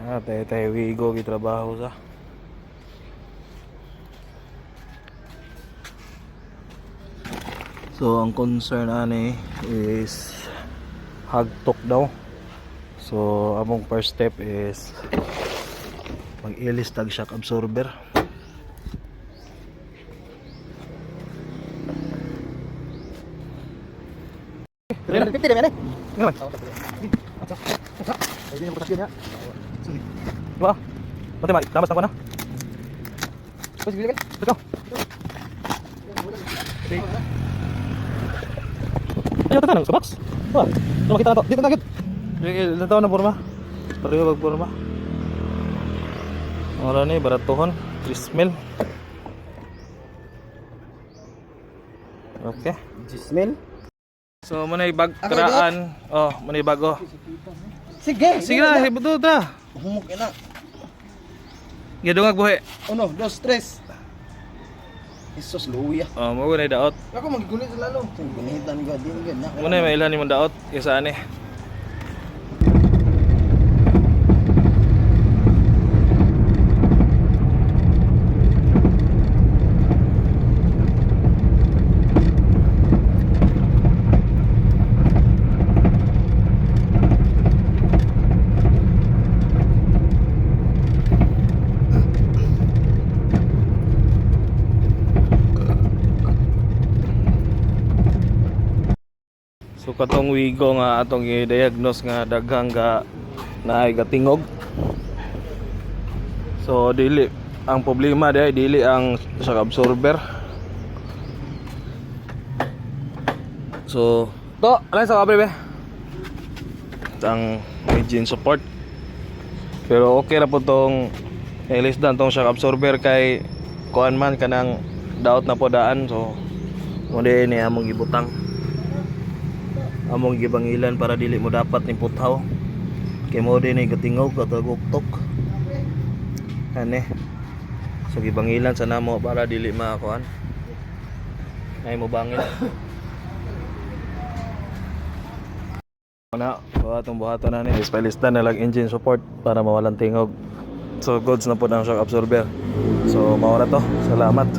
Ah, tayo tayo wigo gitrabaho sa. So ang concern ani is hagtok daw. So among first step is mag-ilis tag shock absorber. Fifty na yan eh. Ngayon. Pwede yung potasyon niya. Diba? Pati ma, tamas na ko na. Pwede bilhin. Let's go. Ayaw tatanang sa box. Wah, ano makita na to? Dito na agad. Ilan taon na porma? Pareho bag porma. Wala na eh, baratuhon. Crismel. Okay. Jismel. So, muna bag karaan. Oh, muna bag oh. Sige. Sige na, hibuto ta. Humok na. Gidungag buhi. Uno, dos, tres. Isos, luya. Oh, mo na daot. Ako magigulit lalo. Gunitan ko, di ko na. Muna may ilan ni mo daot kaysa ani. So katong wigo nga atong i-diagnose nga daghang ga naay gatingog. So dili ang problema di dili ang sa absorber. So to, alay sa kabre be. Ang engine support. Pero okay ra po tong ilis dan tong shock absorber kay kuan man kanang daot na po daan so mo ni among gibutang among gibangilan para dili mo dapat ni puthaw. Kay mo din ay gatingog kataguktok ane. So gibangilan sa namo para dili makakuan ay mo bangin. Na buhaton buhaton na ni. Ispalista na lang engine support para mawalan tingog. So goods na po ang shock absorber. So mawala to. Salamat